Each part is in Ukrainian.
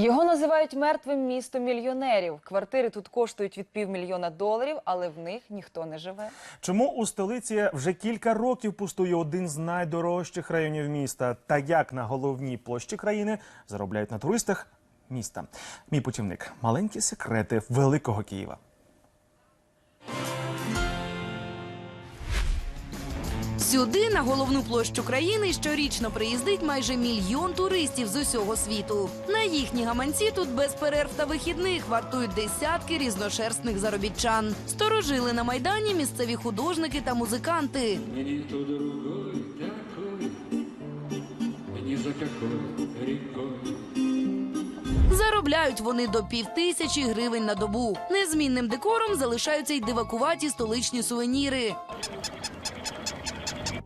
Його називають мертвим містом мільйонерів. Квартири тут коштують від півмільйона доларів, але в них ніхто не живе. Чому у столиці вже кілька років пустує один з найдорожчих районів міста? Та як на головній площі країни заробляють на туристах міста? Мій путівник маленькі секрети великого Києва. Сюди, на головну площу країни, щорічно приїздить майже мільйон туристів з усього світу. На їхні гаманці тут без перерв та вихідних вартують десятки різношерстних заробітчан. Сторожили на майдані місцеві художники та музиканти. Никто другой такой, ни за какой рекой. Заробляють вони до півтисячі гривень на добу. Незмінним декором залишаються й дивакуваті столичні сувеніри.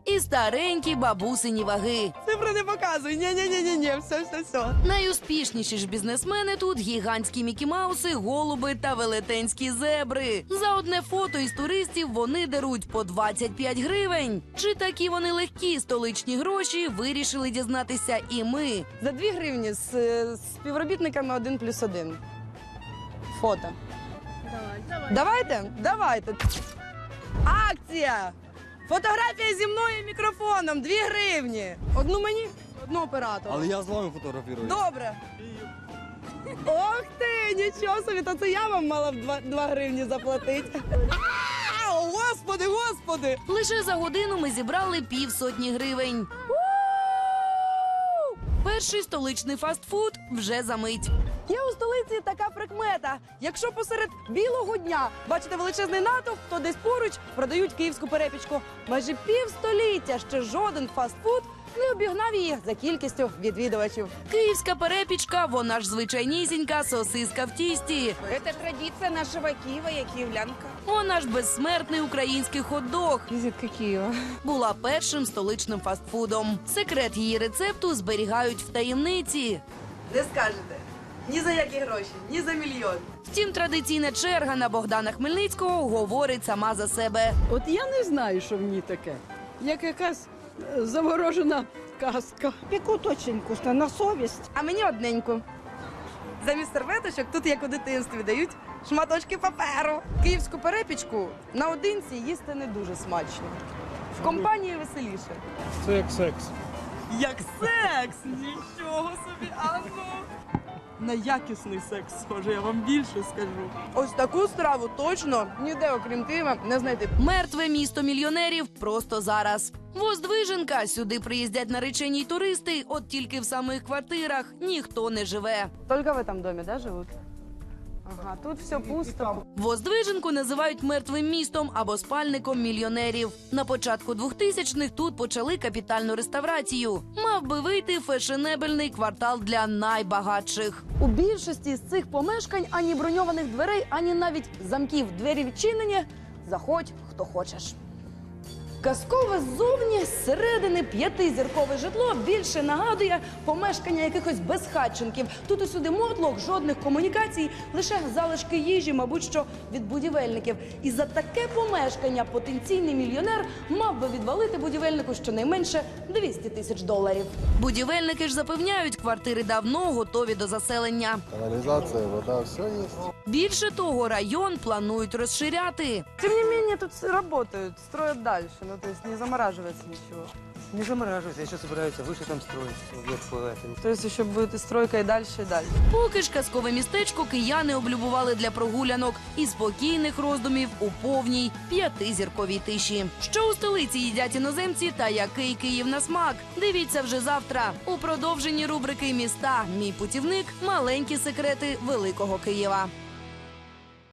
І старенькі бабусині ваги. Цифри не показуй. Ні, ні, ні, ні, ні, все, все, все. Найуспішніші ж бізнесмени тут гігантські Мікі Мауси, голуби та велетенські зебри. За одне фото із туристів вони деруть по 25 гривень. Чи такі вони легкі столичні гроші вирішили дізнатися і ми. За 2 гривні з, з співробітниками один плюс один. Фото. Давайте, давайте. Акція! Фотографія зі мною і мікрофоном. Дві гривні. Одну мені, одну оператору. Але я з вами фотографірую. Добре. Ох ти, нічого собі, то це я вам мала б два гривні заплатити. А, Господи, господи! Лише за годину ми зібрали півсотні гривень. Перший столичний фастфуд вже за мить. Є у столиці така прикмета. Якщо посеред білого дня бачите величезний натовп, то десь поруч продають київську перепічку. Майже півстоліття ще жоден фастфуд не обігнав її за кількістю відвідувачів. Київська перепічка, вона ж звичайнісінька сосиска в тісті. Это традиция нашего Киева, я киевлянка. Вона ж безсмертний український хот-дог. Візитка Києва. Була першим столичним фастфудом. Секрет її рецепту зберігають в таємниці. Не скажете. Ні за які гроші, ні за мільйон. Втім, традиційна черга на Богдана Хмельницького говорить сама за себе. От я не знаю, що в ній таке. Як якась заворожена казка. Пекут точеньку на совість. А мені одненьку. Замість серветочок тут, як у дитинстві, дають шматочки паперу. Київську перепічку наодинці їсти не дуже смачно. В компанії веселіше. Це як секс. Як секс! Нічого собі, а ну! На якісний секс схоже, я вам більше скажу. Ось таку страву точно ніде, окрім Києва, не знайти. Мертве місто мільйонерів просто зараз. Воздвиженка сюди приїздять наречені туристи, от тільки в самих квартирах ніхто не живе. Тільки в цьому домі, да, живуть? Ага, тут все пусто. Воздвиженку називають мертвим містом або спальником мільйонерів. На початку 2000-х тут почали капітальну реставрацію. Мав би вийти фешенебельний квартал для найбагатших. У більшості з цих помешкань ані броньованих дверей, ані навіть замків двері відчинені. Заходь, хто хочеш. Казкове ззовні зсередини п'ятизіркове житло більше нагадує помешкання якихось безхатченків. Тут усюди мотлох, жодних комунікацій, лише залишки їжі, мабуть, що від будівельників. І за таке помешкання потенційний мільйонер мав би відвалити будівельнику щонайменше 200 тисяч доларів. Будівельники ж запевняють, квартири давно готові до заселення. Каналізація, вода, все є. Більше того, район планують розширяти. Тем не менее, тут работают, строят дальше. Ну, то есть не замораживается ничего. Не замораживайся, еще собираются выше там строить. По этому. То есть еще будет и стройка и дальше, и дальше. Поки ж казкове містечко кияни облюбували для прогулянок і спокійних роздумів у повній п'ятизірковій тиші. Що у столиці їдять іноземці та який Київ на смак? Дивіться вже завтра. У продовженні рубрики Міста. Мій путівник маленькі секрети великого Києва.